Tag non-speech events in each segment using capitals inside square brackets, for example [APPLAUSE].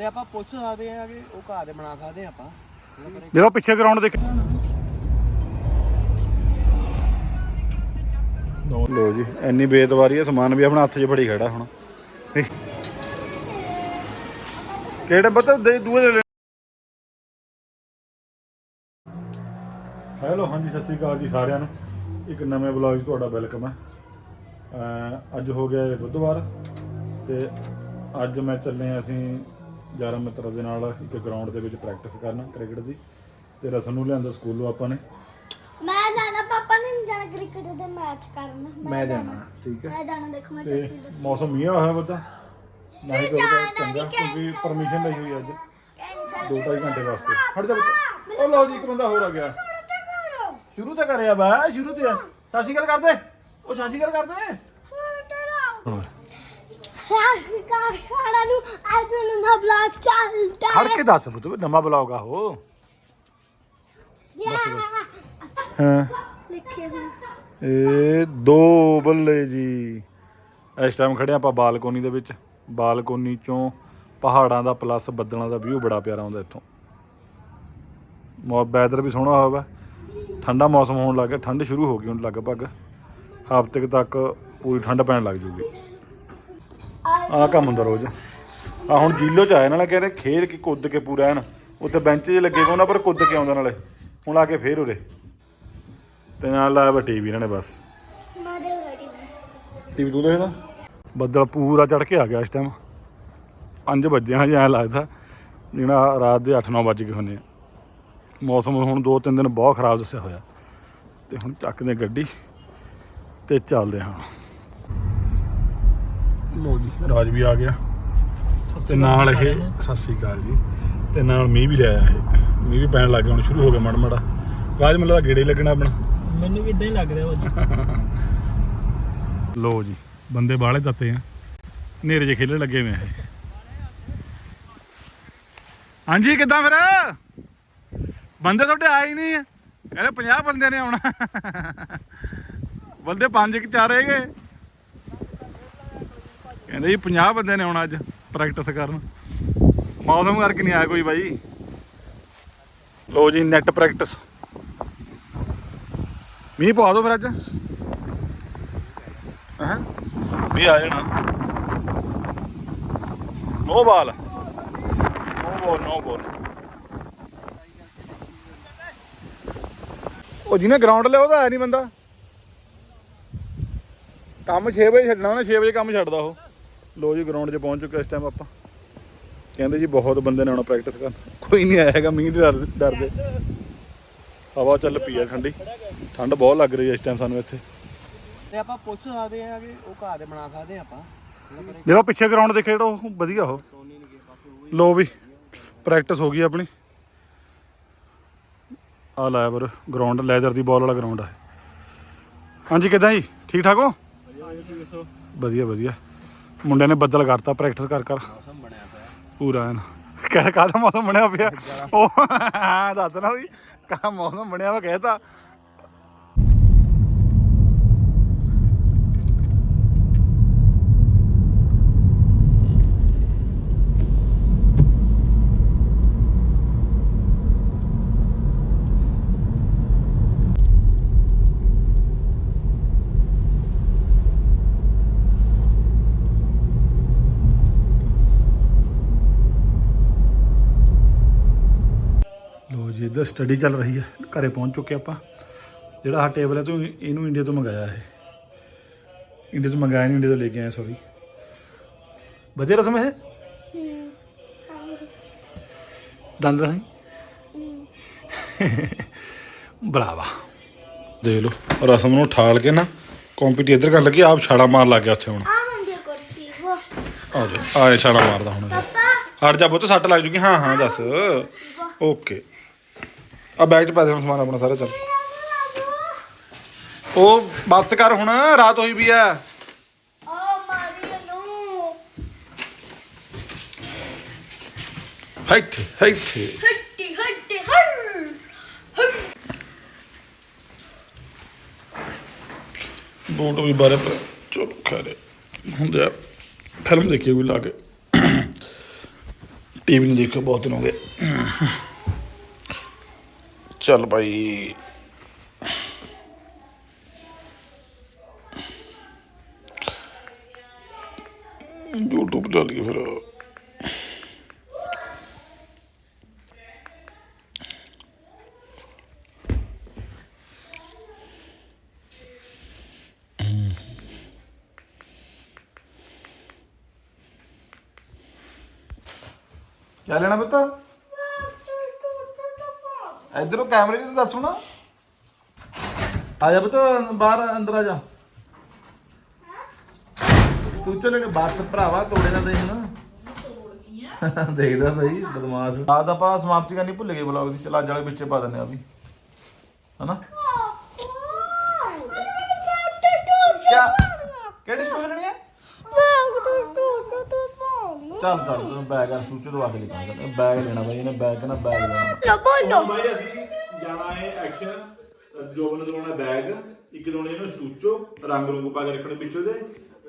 ਤੇ ਆਪਾਂ ਪੁੱਛ ਸਕਦੇ ਆ ਕਿ ਉਹ ਘਰ ਦੇ ਬਣਾ ਸਕਦੇ ਆ ਆਪਾਂ। ਜਦੋਂ ਪਿੱਛੇ ਗਰਾਊਂਡ ਦੇਖ ਲੋ ਜੀ ਇੰਨੀ ਬੇਦਵਾਰੀ ਹੈ ਸਮਾਨ ਵੀ ਆਪਣਾ ਹੱਥ 'ਚ ਫੜੀ ਖੜਾ ਹੁਣ। ਕਿਹੜੇ ਬਤਾ ਦੇ ਦੂਏ ਦੇ ਹੈਲੋ ਹਾਂਜੀ ਸਤਿ ਸ਼੍ਰੀ ਅਕਾਲ ਜੀ ਸਾਰਿਆਂ ਨੂੰ। ਇੱਕ ਨਵੇਂ ਵਲੌਗ 'ਚ ਤੁਹਾਡਾ ਵੈਲਕਮ ਹੈ। ਅਹ ਅੱਜ ਹੋ ਗਿਆ ਹੈ ਬੁੱਧਵਾਰ ਤੇ ਅੱਜ ਮੈਂ ਚੱਲੇ ਹਾਂ ਅਸੀਂ ਯਾਰਾਂ ਮਿੱਤਰਾਂ ਦੇ ਨਾਲ ਇੱਕ ਗਰਾਊਂਡ ਦੇ ਵਿੱਚ ਪ੍ਰੈਕਟਿਸ ਕਰਨ ਕ੍ਰਿਕਟ ਦੀ। ਤੇ ਰਸਮ ਨੂੰ ਲਿਆਂਦਾ ਸਕੂਲੋਂ ਆਪਾਂ ਨੇ। ਮੈਂ ਜਾਣਾ ਪਾਪਾ ਨੇ ਨੀ ਜਾਣਾ ਕ੍ਰਿਕਟ ਦੇ ਮੈਚ ਕਰਨ। ਮੈਂ ਜਾਣਾ। ਠੀਕ ਹੈ। ਮੈਂ ਜਾਣਾ ਦੇਖੋ ਮੈਂ ਤੇ ਚੱਕੀ ਮੌਸਮ ਮੀਂਹ ਹੋਇਆ ਬਤਾ ਨਹੀਂ ਕਰਦਾ ਚੰਗਾ ਕਿਉਂਕਿ ਪਰਮਿਸ਼ਨ ਲਈ ਹੋਈ ਅੱਜ। ਕੈਂਸਲ 2-2 ਘੰਟੇ ਵਾਸਤੇ। ਹਟ ਜਾ ਬੱਚਾ ਉਹ ਲਓ ਜੀ ਇੱਕ ਬੰਦਾ ਹੋਰ ਆ ਗਿਆ। ਸ਼ੁਰੂ ਤਾਂ ਕਰਿਆ ਬਾ ਸ਼ੁਰੂ ਤੇ ਸਤਿ ਸ਼੍ਰੀ ਅਕਾਲ ਕਰਦੇ। ਉਹ ਸਤਿ ਸ਼੍ਰੀ ਅਕਾਲ ਕਰਦੇ। ਕਾਰ ਖਾਣਾ ਨੂੰ ਅੱਜ ਨੂੰ ਬਲੌਗ ਚੱਲਦਾ ਖੜ ਕੇ ਦੱਸ ਬੁੱਤ ਨਵਾਂ ਬਲੌਗ ਆ ਉਹ। ਹਾਂ? ਲਿਖੇ ਹੋਏ ਇਹ ਦੋ ਬੱਲੇ ਜੀ। ਇਸ ਟਾਈਮ ਖੜੇ ਆਪਾਂ ਬਾਲਕੋਨੀ ਦੇ ਵਿੱਚ। ਬਾਲਕੋਨੀ ਚੋਂ ਪਹਾੜਾਂ ਦਾ ਪਲੱਸ ਬੱਦਲਾਂ ਦਾ ਵਿਊ ਬੜਾ ਪਿਆਰਾ ਆਉਂਦਾ ਇੱਥੋਂ। ਮੌ ਵੈਦਰ ਵੀ ਸੋਹਣਾ ਹੋਇਆ ਵਾ। ਠੰਡਾ ਮੌਸਮ ਹੋਣ ਲੱਗ ਗਿਆ। ਠੰਡ ਸ਼ੁਰੂ ਹੋ ਗਈ ਹੁਣ ਲਗਭਗ। ਹਫ਼ਤੇ ਕੁ ਤੱਕ ਪੂਰੀ ਠੰਡ ਪੈਣ ਲੱਗ ਜੂਗੀ। ਆਹ ਕੰਮ ਹੁੰਦਾ ਰੋਜ਼। ਆ ਹੁਣ ਜੀਲੋ ਚ ਆਇਆ ਨਾਲੇ ਕਹਿੰਦੇ ਖੇਲ ਕੇ ਕੁੱਦ ਕੇ ਪੂਰਾ ਐਨ। ਉੱਥੇ ਬੈਂਚ 'ਚ ਲੱਗੇ ਹੋਣਾ ਪਰ ਕੁੱਦ ਕੇ ਆਉਂਦਾ ਨਾਲੇ। ਹੁਣ ਆ ਕੇ ਫੇਰ ਉਰੇ। ਤੇ ਨਾਲ ਲਾਇਆ ਵਾ ਟੀਵੀ ਇਹਨਾਂ ਨੇ ਬਸ। ਟੀਵੀ। ਤੂੰ ਦੇਖਦਾ? ਬੱਦਲ ਪੂਰਾ ਚੜ ਕੇ ਆ ਗਿਆ ਇਸ ਟਾਈਮ 5 ਵਜੇ ਹਜੇ ਐਂ ਲੱਗਦਾ ਜਿਹੜਾ ਰਾਤ ਦੇ 8-9 ਵੱਜ ਗਏ ਹੁੰਦੇ ਆ। ਮੌਸਮ ਹੁਣ 2-3 ਦਿਨ ਬਹੁਤ ਖਰਾਬ ਦੱਸਿਆ ਹੋਇਆ। ਤੇ ਹੁਣ ਚੱਕਦੇ ਗੱਡੀ ਤੇ ਚੱਲਦੇ ਹਾਂ। ਲੋ ਜੀ ਰਾਜ ਵੀ ਆ ਗਿਆ। ਤੇ ਨਾਲ ਇਹ ਸਤਿ ਸ੍ਰੀ ਅਕਾਲ ਜੀ। ਤੇ ਨਾਲ ਮੀਂਹ ਵੀ ਲਿਆਇਆ ਇਹ ਮੀਂਹ ਵੀ ਪੈਣ ਲੱਗ ਗਿਆ ਹੁਣ ਸ਼ੁਰੂ ਹੋ ਗਿਆ ਮੜ ਮੜਾ। ਰਾਜ ਮੈਨੂੰ ਲੱਗਦਾ ਗੇੜੇ ਲੱਗਣਾ ਆਪਣਾ। ਮੈਨੂੰ ਵੀ ਇਦਾਂ ਹੀ ਲੱਗ ਰਿਹਾ ਭਾਜੀ [LAUGHS] ਲੋ ਜੀ ਬੰਦੇ ਬਾਹਲੇ ਤੱਤੇ ਆ। ਹਨੇਰੇ 'ਚ ਖੇਲਣ ਲੱਗੇ ਇਹ। ਹਾਂਜੀ ਕਿੱਦਾਂ ਫਿਰ? ਬੰਦੇ ਤੁਹਾਡੇ ਆਏ ਹੀ ਨਹੀਂ। ਕਹਿੰਦੇ 50 ਬੰਦੇ ਨੇ ਆਉਣਾ। ਬੰਦੇ ਪੰਜ ਕਿ ਚਾਰ ਹੈਗੇ ਕਹਿੰਦੇ ਜੀ 50 ਬੰਦੇ ਨੇ ਆਉਣਾ ਅੱਜ ਪ੍ਰੈਕਟਿਸ ਕਰਨ। ਮੌਸਮ ਕਰਕੇ ਨਹੀਂ ਆਇਆ ਕੋਈ ਬਾਈ। ਲੋ ਜੀ ਨੈਟ ਪ੍ਰੈਕਟਿਸ ਮੀਂਹ ਪਵਾ ਦਿਓ ਫਿਰ ਅੱਜ। ਹਾਂ? ਵੀ ਆ ਜਾਣਾ। ਨੋ ਬਾਲ ਨੋ ਬਾਲ ਨੋ ਬਾਲ ਉਹ ਜਿਹਨੇ ਗਰਾਊਂਡ ਲਿਆ, ਉਹਦਾ ਆਇਆ ਨਹੀਂ ਬੰਦਾ। ਕੰਮ 6 ਵਜੇ ਛੱਡਣਾ, ਉਹਨੇ 6 ਵਜੇ ਕੰਮ ਛੱਡਦਾ ਉਹ। ਲੋ ਜੀ ਗਰਾਊਂਡ 'ਚ ਪਹੁੰਚ ਚੁੱਕੇ ਇਸ ਟਾਈਮ ਆਪਾਂ। ਕਹਿੰਦੇ ਜੀ ਬਹੁਤ ਬੰਦੇ ਨੇ ਆਉਣਾ ਪ੍ਰੈਕਟਿਸ ਕਰਨ। ਕੋਈ ਨਹੀਂ ਆਇਆ ਹੈਗਾ ਮੀਂਹ ਦੇ ਡਰ ਡਰਦੇ। ਹਵਾ ਚੱਲ ਪਈ ਆ ਠੰਡੀ। ਠੰਡ ਬਹੁਤ ਲੱਗ ਰਹੀ ਹੈ ਇਸ ਟਾਈਮ ਸਾਨੂੰ ਇੱਥੇ। ਤੇ ਆਪਾਂ ਪੁੱਛ ਸਕਦੇ ਆ ਕਿ ਉਹ ਘਰ ਦੇ ਬਣਾ ਸਕਦੇ ਆ ਆਪਾਂ। ਜਿਹੜਾ ਪਿੱਛੇ ਗਰਾਊਂਡ ਦੇਖੇ ਜਿਹੜਾ ਉਹ ਵਧੀਆ ਉਹ। ਲੋ ਵੀ ਪ੍ਰੈਕਟਿਸ ਹੋ ਗਈ ਆਪਣੀ। ਆ ਲੈਬਰ ਗਰਾਊਂਡ ਲੈਦਰ ਦੀ ਬਾਲ ਵਾਲਾ ਗਰਾਊਂਡ ਆ। ਹਾਂਜੀ ਕਿਦਾਂ ਜੀ? ਠੀਕ ਠਾਕ ਹੋ? ਵਧੀਆ ਵਧੀਆ। ਮੁੰਡਿਆਂ ਨੇ ਬੱਦਲ ਕਰਤਾ ਪ੍ਰੈਕਟਿਸ ਕਰ ਕਰ। ਮੌਸਮ ਬਣਿਆ ਪਿਆ। ਪੂਰਾ ਐਨ। ਕਹਿ ਕਾਹਦਾ ਮੌਸਮ ਬਣਿਆ ਪਿਆ? ਉਹ ਦੱਸ ਨਾ ਵੀ ਕਾ ਮੌਸਮ ਬਣਿਆ ਵਾ ਕਹਿਤਾ ਲੋ ਜੀ ਇੱਧਰ ਸਟੱਡੀ ਚੱਲ ਰਹੀ ਹੈ। ਘਰੇ ਪਹੁੰਚ ਚੁੱਕੇ ਆਪਾਂ। ਜਿਹੜਾ ਆਹ ਟੇਬਲ ਹੈ ਤੂੰ ਇਹਨੂੰ ਇੰਡੀਆ ਤੋਂ ਮੰਗਾਇਆ ਹੈ ਇੰਡੀਆ ਤੋਂ ਮੰਗਾਇਆ ਨਹੀਂ ਇੰਡੀਆ ਤੋਂ ਲੈ ਕੇ ਆਇਆ ਸੌਰੀ ਵਧੀਆ ਰਸਮ ਹੈ ਦੰਦ ਨਹੀਂ? ਬਰਾਵਾ। ਦੇਖ ਲਓ ਰਸਮ ਨੂੰ ਠਾਲ ਕੇ ਨਾ ਕੰਪੀਟੀ ਇੱਧਰ ਕਰ ਲੱਗੀ ਆਪ ਛਾੜਾ ਮਾਰ ਲੱਗ ਗਿਆ ਉੱਥੇ ਹੁਣ। ਆ ਮੰਦੀ ਕੁਰਸੀ ਆ ਜਾ ਆਏ ਛਾੜਾ ਮਾਰਦਾ ਹੁਣ। ਇਹ। ਪਾਪਾ। ਹਟ ਜਾ ਪੁੱਤ ਸੱਟ ਲੱਗ ਜੂਗੀ। ਹਾਂ ਹਾਂ ਦੱਸ। ਓਕੇ ਆ ਬੈਗ ਚ ਪਾ ਦੇ ਹੁਣ ਸਮਾਨ ਆਪਣਾ ਸਾਰਾ, ਚੱਲ। ਉਹ ਬੱਸ ਕਰ ਹੁਣ, ਰਾਤ ਹੋਈ ਵੀ ਆ ਓ ਮਾਰੀ ਹੱਟੀ ਹੱਟੀ ਹਰ ਬੂਟ ਵੀ ਬਾਰੇ ਪਰ ਚਲੋ ਖੈਰੇ ਹੁੰਦੇ ਆ। ਫਿਲਮ ਦੇਖੀ ਕੋਈ ਲਾ ਕੇ। [COUGHS] ਟੀਵੀ ਨਹੀਂ ਦੇਖਿਆ, ਬਹੁਤ ਦਿਨ ਹੋ ਗਏ। ਚੱਲ ਭਾਈ। YouTube ਲਾ ਲਈ ਫਿਰ। ਕਿਆ ਲੈਣਾ ਪੁੱਤ। ਇਧਰੋਂ ਕੈਮਰੇ 'ਚ ਦੱਸ ਹੁਣ। ਆ ਜਾ ਪੁੱਤ ਬਾਹਰ ਅੰਦਰ ਆ ਜਾ। ਤੂੰ ਚੱਲੇ ਨੇ ਬਾਤ ਭਰਾਵਾ ਤੋੜੇ ਨਾ ਦੇਖ ਨਾ [LAUGHS] ਦੇਖਦਾ ਸਹੀ ਬਦਮਾਸ਼। ਆ ਤਾਂ ਆਪਾਂ ਸਮਾਪਤੀ ਕਰਨੀ ਭੁੱਲ ਗਏ ਬਲੌਗ ਦੀ ਚਲ ਅੱਜ ਵਾਲੇ ਵਿੱਚੇ ਪਾ ਦਿੰਦੇ ਆ ਵੀ। ਹਨਾ? ਕਿਆ? ਕਿਹੜੀ ਸਟੋਰੀ ਲੈਣੀ ਹੈ? ਚੱਲ ਚੱਲ ਤੈਨੂੰ ਬੈਗ ਆ ਸੂਚੋ ਦਵਾ ਕੇ ਲਿਖਾਂਗਾ ਬੈਗ ਲੈਣਾ ਬਾਈ ਇਹਨੇ ਬੈਗ ਨਾ ਬੈਗ ਲੈਣਾ? ਲੋ ਭਾਈ ਅਸੀਂ ਜਾਣਾ ਹੈ ਐਕਸ਼ਨ ਜੋਬਨ ਦਵਾਉਣਾ ਬੈਗ ਇੱਕ ਦੋਣੇ ਇਹਨੂੰ ਸਟੂਚੋ ਰੰਗ ਰੁੰਗ ਪਾ ਕੇ ਰੱਖਣੇ ਵਿੱਚੋਂ ਦੇ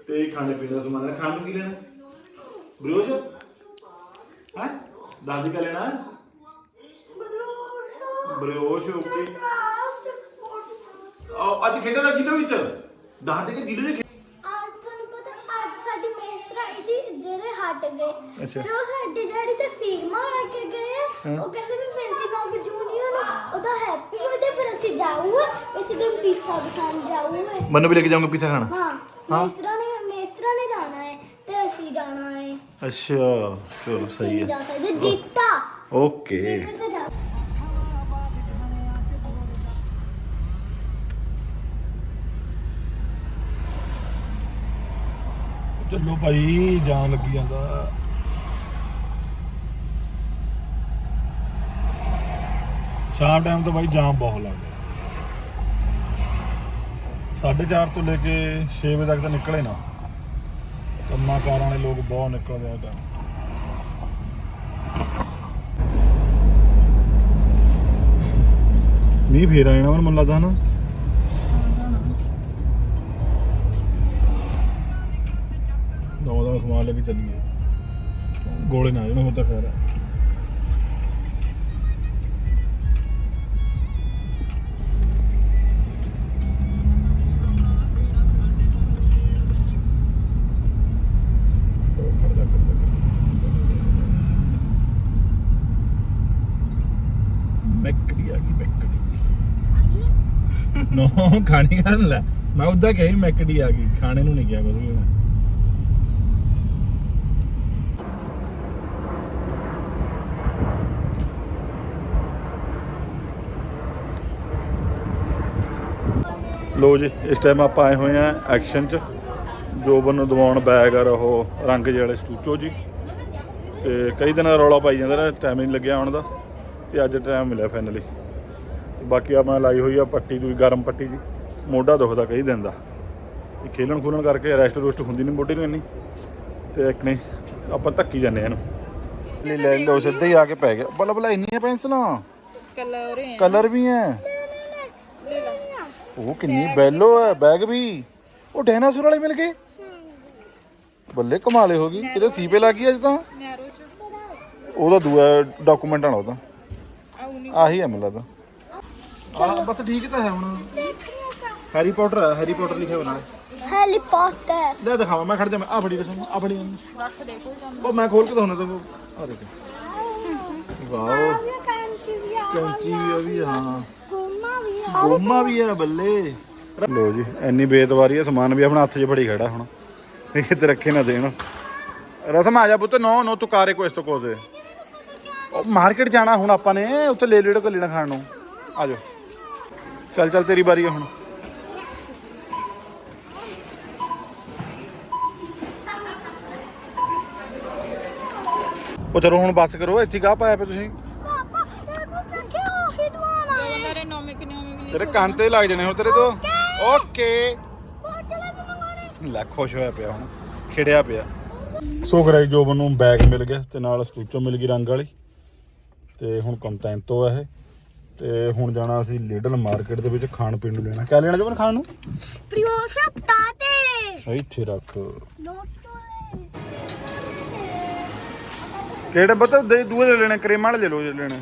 ਤੇ ਖਾਣੇ ਪੀਣੇ ਦਾ ਸਮਾਨ ਖਾਣ ਨੂੰ ਕੀ ਲੈਣਾ? ਬਰੋਸ਼? ਹੈ? ਦਾਦੀ ਕਾ ਲੈਣਾ? ਬਰੋਸ਼ ਓਕੇ। ਆ ਅੱਜ ਖੇਡਣ ਦਾ ਜ਼ਿਲ੍ਹੇ ਵਿੱਚ? ਦਾਦੀ ਕੇ ਜ਼ਿਲ੍ਹੇ ਦੇ ਖੇ- ਅੱਜ ਤੁਹਾਨੂੰ ਪਤਾ ਅੱਜ ਸਾਡੀ ਮੇਸ ਰਾਈ ਦੀ ਜਿਹੜੇ ਹਟ ਗਏ। ਅੱਛਾ। ਫਿਰ ਉਹ ਸਾਡੇ ਡੈਡੀ ਤੇ ਫੀਰਮਾ ਲੈ ਕੇ ਗਏ ਉਹ ਕਹਿੰਦੇ ਵੀ 29 ਜੂਨੀਅਰ ਨੂੰ। ਉਹਦਾ ਹੈਪੀ ਬਰਥਡੇ ਫਿਰ ਅਸੀਂ ਜਾਊਗਾ। ਇਸੇ ਦਿਨ ਪੀਸਾ ਖਾਣ ਜਾਊਗਾ। ਮੈਨੂੰ ਵੀ ਲੈ ਕੇ ਜਾਊਂਗਾ ਪੀਜ਼ਾ ਖਾਣਾ। ਹਾਂ ਮੇਸਰਾ ਨੇ ਮੇਸਰਾ ਨੇ ਜਾਣਾ ਹੈ ਤੇ ਅਸੀਂ ਜਾਣਾ ਹੈ। ਅੱਛਾ ਚਲੋ ਸਹੀ ਅਸੀਂ ਹੈ ਜਾ ਸਕਦੇ। ਜੀਤਾ। ਓਕੇ। ਜੀਤਾ ਤੇ ਚਲੋ ਭਾਈ, ਜਾਣ ਲੱਗੀ ਜਾਂਦਾ। ਸ਼ਾਮ ਟਾਈਮ ਤੋਂ ਭਾਈ ਜਾਮ ਬਹੁਤ ਲੱਗਦਾ 4:30 ਤੋਂ ਲੈ ਕੇ 6 ਵਜੇ ਤੱਕ ਤਾਂ ਨਿਕਲੇ ਨਾ। ਕੰਮਾਂ ਕਾਰਾਂ ਵਾਲੇ ਲੋਕ ਬਹੁਤ ਨਿਕਲਦੇ ਆ ਟਾਈਮ ਮੀਂਹ ਫੇਰ ਆ ਜਾਣਾ ਮੈਨੂੰ ਲੱਗਦਾ ਹਨਾ। ਦਾ ਸਮਾਨ ਲੈ ਕੇ ਚੱਲੀਏ। ਗੋਲੇ ਨਾ ਜਾਣ ਹੋ ਤਾਂ ਖੈਰ। ਮੈਕੜੀ ਆ ਗਈ ਮੈਕੜੀ। ਨੋ ਖਾਣੀ ਕਰਨ ਲੈ। ਮੈਂ ਉਦਾਂ ਕਹੀ ਮੈਕੜੀ ਆ ਗਈ। ਖਾਣੇ ਨੂੰ ਨਹੀਂ ਕਿਹਾ ਕੁਝ ਵੀ ਮੈਂ। ਲੋ ਜੀ ਇਸ ਟਾਈਮ ਆਪਾਂ ਆਏ ਹੋਏ ਆ ਐਕਸ਼ਨ ਚ। ਜੋਬਨ ਨੂੰ ਦਵਾਉਣ ਬੈਗ ਆ ਉਹ ਰੰਗ ਜਿਹੇ ਵਾਲੇ ਸਟੂਚੋ ਜੀ। ਤੇ ਕਈ ਦਿਨਾਂ ਦਾ ਰੌਲਾ ਪਾਈ ਜਾਂਦਾ ਰਿਹਾ ਟਾਈਮ ਨਹੀਂ ਲੱਗਿਆ ਆਉਣ ਦਾ। ਤੇ ਅੱਜ ਟਾਈਮ ਮਿਲਿਆ ਫਾਈਨਲੀ ਬਾਕੀ ਆਪਾਂ ਲਾਈ ਹੋਈ ਆ ਪੱਟੀ ਦੂਈ ਗਰਮ ਪੱਟੀ ਜੀ। ਮੋਢਾ ਦੁਖਦਾ ਕਈ ਦਿਨ ਦਾ। ਇਹ ਖੇਲਣ ਖੂਲਣ ਕਰਕੇ ਰੈਸਟ ਰੁਸਟ ਹੁੰਦੀ ਨਹੀਂ ਮੋਢੇ ਨੂੰ ਇੰਨੀ। ਤੇ ਇੱਕ ਨਹੀਂ ਆਪਾਂ ਧੱਕੀ ਜਾਂਦੇ ਆ ਇਹਨੂੰ। ਲੈ ਲੈ ਲੋ ਸਿੱਧਾ ਹੀ ਆ ਕੇ ਪੈ ਗਿਆ। ਬਲਾ ਬਲਾ ਇੰਨੀਆਂ ਪੈਨਸਲਾਂ? ਕਲਰ ਹੈ ਕਲਰ ਵੀ ਹੈ ਉਹ ਕਿੰਨੀ ਬੈਲੋ ਹੈ ਬੈਗ ਵੀ। ਉਹ ਡਾਇਨਾਸੌਰ ਵਾਲੇ ਮਿਲ ਗਏ। ਬੱਲੇ ਕਮਾਲੇ ਹੋ ਗਈ। ਕਿਤੇ ਸੀਪੇ ਲੱਗ ਗਈ ਅੱਜ ਤਾਂ। ਨੈਰੋ ਚ। ਉਹਦਾ ਦੂਆ ਡਾਕੂਮੈਂਟ ਆਣਾ ਉਹਦਾ। ਆਹੀ ਹੈ ਮੈਨੂੰ ਲੱਗਦਾ। ਆਹ ਬਸ ਠੀਕ ਤਾਂ ਹੈ ਹੁਣ। ਹੈਰੀ ਪੋਟਰ ਹੈ ਹੈਰੀ ਪੋਟਰ ਲਿਖਿਆ ਹੋਣਾ। ਹੈਲੀ ਪੋਟਰ ਲੈ ਦਿਖਾਵਾਂ ਮੈਂ ਖੜ ਜਾ ਮੈਂ ਆ ਫੜੀ ਕਸਮ ਆ ਫੜੀ। ਰੱਖ ਦੇ ਕੋਈ ਕੰਮ ਉਹ ਮੈਂ ਖੋਲ ਕੇ ਦਿਖਾਉਣਾ ਤੈਨੂੰ ਆ ਦੇਖ। ਵਾਓ। ਕੈਂਚੀ ਵੀ ਆ ਕੈਂਚੀ ਵੀ ਆ ਵੀ ਹਾਂ। ਗੋਮਾ ਵੀ ਆ ਬੱਲੇ। ਲੋ ਜੀ, ਇੰਨੀ ਬੇਤਵਾਰੀ ਆ, ਸਮਾਨ ਵੀ ਆਪਣਾ ਹੱਥ 'ਚ ਫੜੀ ਖੜਾ ਹੁਣ। ਇਹ ਕਿਤੇ ਰੱਖੇ ਨਾ ਦੇਣ। ਰਸਮ ਆ ਜਾ ਪੁੱਤ, ਨੋ ਨੋ ਤੂੰ ਕਾਰੇ ਕੋ ਇਸ ਤੋਂ ਕੋਸੇ ਉਹ ਮਾਰਕੀਟ ਜਾਣਾ ਹੁਣ ਆਪਾਂ ਨੇ, ਉੱਥੇ ਲੈ ਲੈੜੋ ਕੱਲੀਣਾ ਖਾਣ ਨੂੰ। ਆ ਜਾ ਚੱਲ ਚੱਲ, ਤੇਰੀ ਵਾਰੀ ਆ ਹੁਣ। ਉਹ ਚਲੋ ਹੁਣ ਬੱਸ ਕਰੋ, ਇੱਥੇ ਕਾ ਪਾਇਆ ਪਿਆ ਤੁਸੀਂ ਪਾਪਾ ਇਹ ਕੁਝ ਕਿਉਂ ਹੀ ਦਵਾਨਾ ਹੈ ਕਲਰ ਨੋਮੇ ਕਿਨੇ ਵੀ ਤੇਰੇ ਕੰਨ ਤੇ ਲੱਗ ਜਾਣੇ ਹੋ ਤੇਰੇ ਤੋਂ। ਓਕੇ ਲੈ ਖੁਸ਼ ਹੋਇਆ ਪਿਆ ਹੁਣ ਖਿੜਿਆ ਪਿਆ। ਸੋ ਕਰਾਈ ਜੋਬਨ ਨੂੰ ਬੈਗ ਮਿਲ ਗਿਆ ਤੇ ਨਾਲ ਸਟੂਚੋ ਮਿਲ ਗਈ ਰੰਗ ਵਾਲੀ। ਤੇ ਹੁਣ ਕੰਟੈਂਟੋ ਆ ਇਹ। ਤੇ ਹੁਣ ਜਾਣਾ ਅਸੀਂ ਲਿਡਲ ਮਾਰਕੀਟ ਦੇ ਵਿੱਚ ਖਾਣ ਪੀਣ ਨੂੰ ਲੈਣਾ। ਕਿਆ ਲੈਣਾ ਜੋਬਨ ਖਾਣ ਨੂੰ? ਪ੍ਰਿਯੋਸ਼ਾ ਤਾਤੇ ਇੱਥੇ ਰੱਖ। ਕਿਹੜੇ ਬਤਾ ਦੇ ਦੂਏ ਦੇ ਲੈਣੇ ਕਰੇਮਾਂ ਵਾਲੇ ਲੈ ਲਓ ਜੇ ਲੈਣੇ।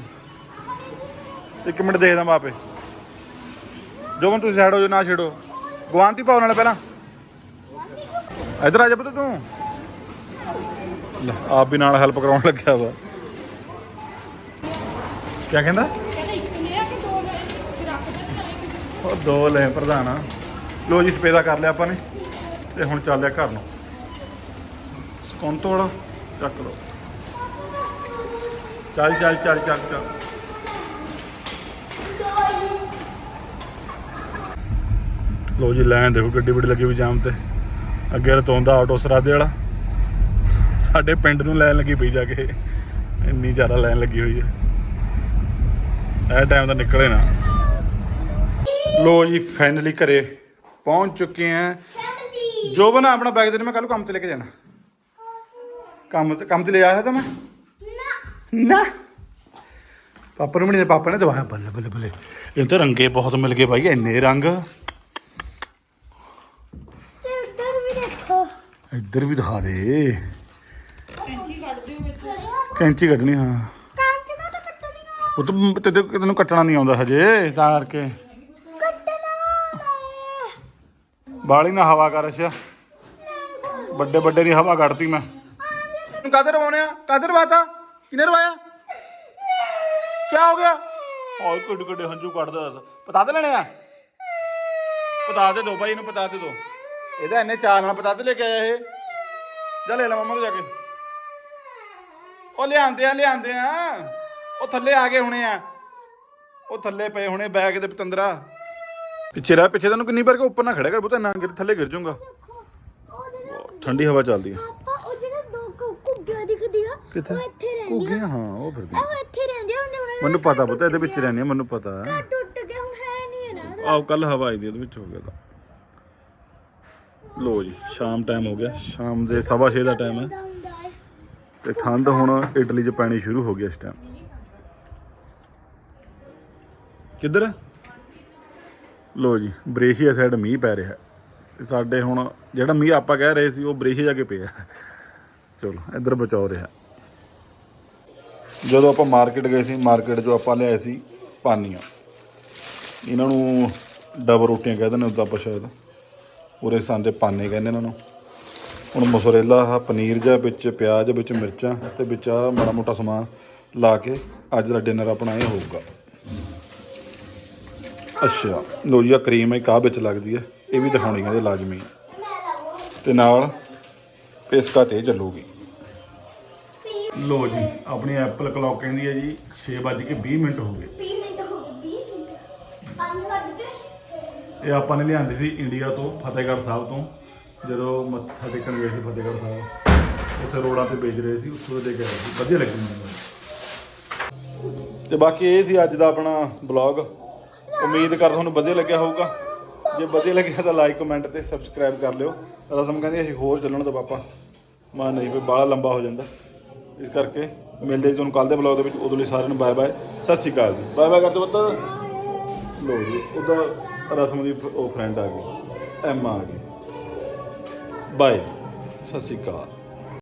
ਇੱਕ ਮਿੰਟ ਦੇਖਦਾ ਮੈਂ ਆਪੇ ਜੋ ਤੁਸੀਂ ਸਾਈਡ ਜੋ, ਨਾ ਛੇੜੋ। ਗਵਾਂਤੀ ਪਾਉਣ ਵਾਲੇ ਪਹਿਲਾਂ। ਇਧਰ ਆ ਜਾ ਪੁੱਤ ਤੂੰ। ਆਪ ਵੀ ਨਾਲ ਹੈਲਪ ਕਰਾਉਣ ਲੱਗਿਆ ਵਾ। ਕੀ ਕਹਿੰਦਾ? ਦੋ ਲੈ ਉਹ ਦੋ ਲੈ, ਪ੍ਰਧਾਨ ਲੋ ਜੀ ਸਪੇਦਾ ਕਰ ਲਿਆ ਆਪਾਂ ਨੇ। ਤੇ ਹੁਣ ਚੱਲਿਆ ਘਰ ਨੂੰ। ਸਕੌਨ ਤੋੜ ਚੱਕ ਲੋ ਚੱਲ ਚੱਲ ਚੱਲ ਚੱਲ ਚੱਲ। ਲੋ ਜੀ ਲਾਈਨ ਦੇਖੋ ਗੱਡੀ ਬੜੀ ਲੱਗੀ ਹੋਈ ਜਾਮ ਤੇ। ਅੱਗੇ ਰਤੋਂਦਾ ਆਟੋ ਸਰਾਦੇ ਵਾਲਾ। ਸਾਡੇ ਪਿੰਡ ਨੂੰ ਲਾਈਨ ਲੱਗੀ ਪਈ ਜਾ ਕੇ। ਇੰਨੀ ਜ਼ਿਆਦਾ ਲਾਈਨ ਲੱਗੀ ਹੋਈ ਹੈ ਇਹ ਟਾਈਮ ਤਾਂ ਨਿਕਲੇ ਨਾ। ਲੋ ਜੀ ਫਾਈਨਲੀ ਘਰੇ ਪਹੁੰਚ ਚੁੱਕੇ ਆਂ। ਫੈਮਿਲੀ ਜੋਬਨ ਆਪਣਾ ਬੈਗ ਦੇ ਮੈਂ ਕੱਲ ਕੰਮ ਤੇ ਲੈ ਕੇ ਜਾਣਾ। ਕੰਮ ਤੇ ਕੰਮ ਤੇ ਲੈ ਆਇਆ ਤਾਂ ਮੈਂ? ਨਾ। ਨਾ। ਪਾਪਾ ਨੂੰ ਵੀ ਨਹੀਂ ਪਾਪਾ ਨੇ ਦਵਾਇਆ। ਬੱਲੇ ਬੱਲੇ ਬੱਲੇ। ਇਹ ਤਾਂ ਰੰਗੇ ਬਹੁਤ ਮਿਲ ਗਏ ਭਾਈ ਇੰਨੇ ਰੰਗ ਤੇ ਉੱਧਰ ਵੀ ਦੇਖੋ ਇੱਧਰ ਵੀ ਦਿਖਾ ਦੇ। ਕੈਂਚੀ ਕੱਢ ਦਿਓ ਵਿੱਚ ਕੈਂਚੀ ਕੱਢਣੀ ਹਾਂ। ਕਾਂਚ ਦਾ ਤਾਂ ਕੱਟਣੀ ਨਾ ਉਹ ਤਾਂ ਤੈਨੂੰ ਕੱਟਣਾ ਨਹੀਂ ਆਉਂਦਾ ਹਜੇ ਤਾਂ ਕਰਕੇ। ਕੱਟਣਾ ਬਾਲੀ ਨਾ ਹਵਾ ਕਰ ਅੱਛਾ। ਵੱਡੇ ਵੱਡੇ ਦੀ ਹਵਾ ਕੱਢਤੀ ਮੈਂ। ਕਾਦਰ ਰਵਾਉਣੇ ਆ? ਕਾਦਰ ਰਵਾਤਾ? ਕਿਨੇ ਰਵਾਇਆ? ਕੀ ਹੋ ਗਿਆ? ਓਏ ਕੁੱਡ ਕੁੱਡੇ ਹੰਝੂ ਕੱਢਦਾ ਦੱਸ। ਪਤਾ ਤੇ ਲੈਣੇ ਆ? ਪਤਾ ਤੇ ਦੋ ਭਾਈ ਇਹਨੂੰ ਪਤਾ ਤੇ ਦੋ। ਇਹਦਾ ਇੰਨੇ ਚਾਰ ਨਾਲ ਪਤਾ ਤੇ ਲੈ ਕੇ ਆਇਆ ਇਹ। ਜਾ ਲੈ ਲੈ ਮਮਾ ਤੋਂ ਜਾ ਕੇ। ਉਹ ਲਿਆਂਦੇ ਆ ਲਿਆਂਦੇ ਆ। ਉਹ ਥੱਲੇ ਆ ਗਏ ਹੁਣੇ ਆ। ਉਹ ਥੱਲੇ ਪਏ ਹੁਣੇ ਬੈਗ ਦੇ ਪਤੰਦਰਾ। ਪਿੱਛੇ ਰਹਿ ਪਿੱਛੇ ਤੈਨੂੰ ਕਿੰਨੀ ਵਾਰ ਕਿ ਉੱਪਰ ਨਾ ਖੜਿਆ ਕਰ ਬੁੱਤਾ ਨਾ ਗਿਰ ਥੱਲੇ ਗਿਰ ਜਾਊਗਾ। ਠੰਡੀ ਹਵਾ ਚੱਲਦੀ ਆ। ਪਾਪਾ ਉਹ ਜਿਹੜੇ ਦੋ ਕੁ- ਘੁੱਗੀਆਂ ਦਿਖਦੀਆਂ ਕਿੱਥੇ? ਉਹ ਇੱਥੇ ਰਹਿੰਦੀਆਂ ਘੁੱਗੀਆਂ? ਹਾਂ ਉਹ ਫਿਰਦੀ। ਉਹ ਇੱਥੇ ਰਹਿੰਦੀਆਂ ਹੁੰਦੇ ਉਹਨਾਂ ਮੈਨੂੰ ਪਤਾ ਪੁੱਤ ਇਹਦੇ ਵਿੱਚ ਰਹਿੰਦੀ ਆ ਮੈਨੂੰ ਪਤਾ। ਟੁੱਟ ਗਿਆ ਹੁਣ ਹੈ ਨਹੀਂ ਹੈ ਨਾ ਆਹ ਕੱਲ ਹਵਾ ਆਈ ਦੀ ਉਹਦੇ ਵਿੱਚ ਹੋ ਗਿਆ ਤਾਂ। ਲੋ ਜੀ, ਸ਼ਾਮ ਟਾਈਮ ਹੋ ਗਿਆ। ਸ਼ਾਮ ਦੇ 6:30 ਦਾ ਟਾਈਮ ਹੈ। ਦਾ ਤੇ ਠੰਡ ਹੁਣ ਇਟਲੀ 'ਚ ਪੈਣੀ ਸ਼ੁਰੂ ਹੋ ਗਈ ਇਸ ਟਾਈਮ ਕਿੱਧਰ? ਲੋ ਜੀ, ਬ੍ਰੇਸ਼ੀਆ ਸਾਈਡ ਮੀਂਹ ਪੈ ਰਿਹਾ। ਤੇ ਸਾਡੇ ਹੁਣ ਜਿਹੜਾ ਮੀਂਹ ਆਪਾਂ ਕਹਿ ਰਹੇ ਸੀ, ਉਹ ਬ੍ਰੇਸ਼ੀਆ ਜਾ ਕੇ ਪਿਆ। ਚਲੋ, ਇੱਧਰ ਬਚਾਓ ਰਿਹਾ। ਜਦੋਂ ਆਪਾਂ ਮਾਰਕੀਟ ਗਏ ਸੀ ਮਾਰਕੀਟ 'ਚੋਂ ਆਪਾਂ ਲਿਆਏ ਸੀ ਪਾਨੀਆਂ। ਇਹਨਾਂ ਨੂੰ ਡਬਲ ਰੋਟੀਆਂ ਕਹਿੰਦੇ ਨੇ ਉਦਾਂ ਆਪਾਂ ਸ਼ਾਇਦ। ਉਰੇ ਸੰਦੇ ਪਾਨੇ ਕਹਿੰਦੇ ਇਹਨਾਂ ਨੂੰ। ਹੁਣ ਮੋਸਰੇਲਾ ਆ ਪਨੀਰ ਜਾਂ ਵਿੱਚ, ਪਿਆਜ਼ ਵਿੱਚ, ਮਿਰਚਾਂ ਤੇ ਵਿੱਚ ਆ ਮਾੜਾ ਮੋਟਾ ਸਮਾਨ ਲਾ ਕੇ ਅੱਜ ਦਾ ਡਿਨਰ ਆਪਣਾ ਇਹ ਹੋਊਗਾ। ਅੱਛਾ ਲੋ ਜੀ ਆ ਕਰੀਮ ਹੈ ਕਾਹ ਵਿੱਚ ਲੱਗਦੀ ਹੈ, ਇਹ ਵੀ ਦਿਖਾਉਣੀ ਕਹਿੰਦੇ ਲਾਜ਼ਮੀ। ਤੇ ਨਾਲ ਪੇਸਕਾ ਤੇ ਚੱਲੂਗੀ। ਲੋ ਜੀ, ਆਪਣੀ ਐਪਲ ਕਲੌਕ ਕਹਿੰਦੀ ਹੈ ਜੀ 6:20 ਮਿੰਟ ਹੋ ਗਏ 20 ਮਿੰਟ ਹੋ ਗਏ 20 ਮਿੰਟ 5 ਵਜੇ ਕੇ ਇਹ ਆਪਾਂ ਨੇ ਲਿਆਂਦੀ ਸੀ ਇੰਡੀਆ ਤੋਂ, ਫਤਿਹਗੜ੍ਹ ਸਾਹਿਬ ਤੋਂ। ਜਦੋਂ ਮੱਥਾ ਟੇਕਣ ਗਏ ਸੀ ਫਤਿਹਗੜ੍ਹ ਸਾਹਿਬ, ਉੱਥੇ ਰੋਡਾਂ ਤੇ ਵੇਚ ਰਹੇ ਸੀ, ਉੱਥੋਂ ਦੇ ਕੇ ਆਏ ਸੀ। ਵਧੀਆ ਲੱਗੀ ਮੈਨੂੰ। ਤੇ ਬਾਕੀ ਇਹ ਸੀ ਅੱਜ ਦਾ ਆਪਣਾ ਬਲੌਗ ਉਮੀਦ ਕਰ ਤੁਹਾਨੂੰ ਵਧੀਆ ਲੱਗਿਆ ਹੋਊਗਾ। ਜੇ ਵਧੀਆ ਲੱਗਿਆ ਤਾਂ ਲਾਈਕ ਕਮੈਂਟ ਤੇ ਸਬਸਕ੍ਰਾਈਬ ਕਰ ਲਿਓ। ਰਸਮ ਕਹਿੰਦੀ ਅਸੀਂ ਹੋਰ ਚੱਲਣ ਤੋਂ ਪਾਪਾ। ਮੈਂ ਨਹੀਂ ਵੀ ਬਾਹਲਾ ਲੰਬਾ ਹੋ ਜਾਂਦਾ। ਇਸ ਕਰਕੇ ਮਿਲਦੇ ਜੀ ਤੁਹਾਨੂੰ ਕੱਲ ਦੇ ਬਲੌਗ ਦੇ ਵਿੱਚ। ਉਦੋਂ ਲਈ ਸਾਰਿਆਂ ਨੂੰ ਬਾਏ ਬਾਏ ਸਤਿ ਸ਼੍ਰੀ ਅਕਾਲ ਜੀ। ਬਾਏ ਬਾਏ ਕਰਦੇ ਬੱਤਾ ਲੋ ਜੀ ਉਹਦਾ ਰਸਮ ਦੀ ਉਹ ਫਰੈਂਡ ਆ ਗਈ ਐਮਾ ਆ ਗਈ। ਬਾਏ ਸਤਿ ਸ਼੍ਰੀ ਅਕਾਲ।